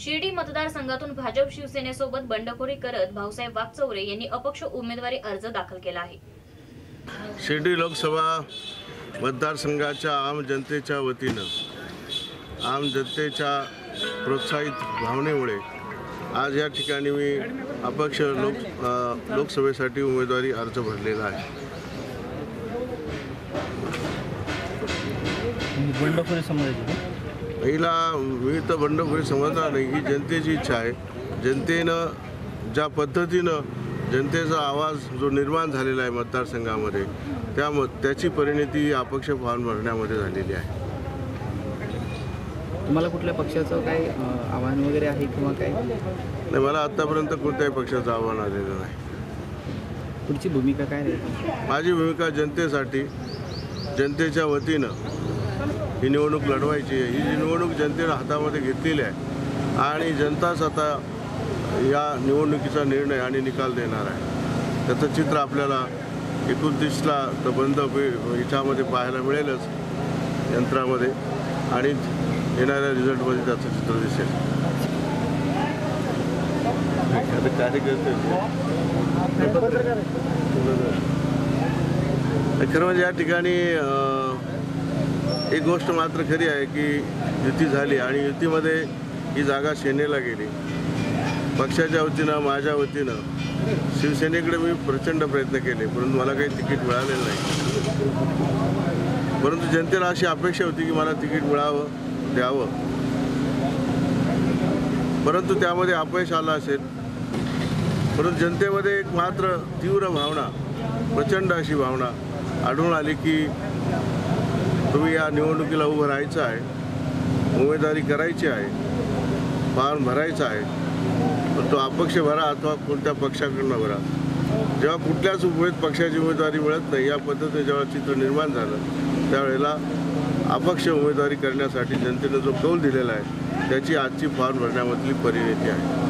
शिर्डी मतदारसंघातून भाजप शिवसेनेसोबत बंडखोरी करत भाऊसाहेब वागचौरे यांनी अपक्ष उमेदवारी अर्ज दाखल केला आहे. शिर्डी लोकसभा मतदारसंघाच्या आम जनतेच्या वतीनं आम जनतेच्या प्रोत्साहित भावनेमुळे आज या ठिकाणी मी अपक्ष लोक लोकसभेसाठी उमेदवारी अर्ज भरलेला आहे. बंडखोरी समजायची पहिला मी तर बंडखोरी समजणार नाही ही जनतेची इच्छा आहे. जनतेनं ज्या पद्धतीनं जनतेचा आवाज जो निर्माण झालेला आहे मतदारसंघामध्ये त्या म त्याची परिणती अपक्ष फॉर्म भरण्यामध्ये झालेली आहे. तुम्हाला कुठल्या पक्षाचं काय अं, आव्हान वगैरे आहे किंवा काय? नाही मला आत्तापर्यंत कोणत्याही पक्षाचं आव्हान आलेलं नाही. पुढची भूमिका काय माझी भूमिका जनतेसाठी जनतेच्या वतीनं ही निवडणूक लढवायची आहे. ही निवडणूक जनतेनं हातामध्ये घेतलेली आहे आणि जनताच आता या निवडणुकीचा निर्णय आणि निकाल देणार आहे. त्याचं चित्र आपल्याला एकोणतीसला तर बंद ह्याच्यामध्ये पाहायला मिळेलच यंत्रामध्ये. आणि येणाऱ्या रिझल्टमध्ये त्याचं चित्र दिसेल. कार्यकर्ते खरं म्हणजे या ठिकाणी एक गोष्ट मात्र खरी आहे की युती झाली आणि युतीमध्ये ही जागा सेनेला गेली. पक्षाच्या वतीनं माझ्या वतीनं शिवसेनेकडे मी प्रचंड प्रयत्न केले परंतु मला काही तिकीट मिळालेलं नाही. परंतु जनतेला अशी अपेक्षा होती की मला तिकीट मिळावं द्यावं. परंतु त्यामध्ये अपयश आलं असेल. परंतु जनतेमध्ये एक मात्र तीव्र भावना प्रचंड अशी भावना आढळून आली की तुम्ही या निवडणुकीला उभं राहायचं आहे उमेदवारी करायची आहे फॉर्म भरायचा आहे पण तो अपक्ष भरा अथवा कोणत्या पक्षाकडनं भरा. जेव्हा कुठल्याच उमेद पक्षाची उमेदवारी मिळत नाही या पद्धतीने जेव्हा चित्र निर्माण झालं त्यावेळेला अपक्ष उमेदवारी करण्यासाठी जनतेनं जो कौल दिलेला आहे त्याची आजची फॉर्म भरण्यामधली परिणती आहे.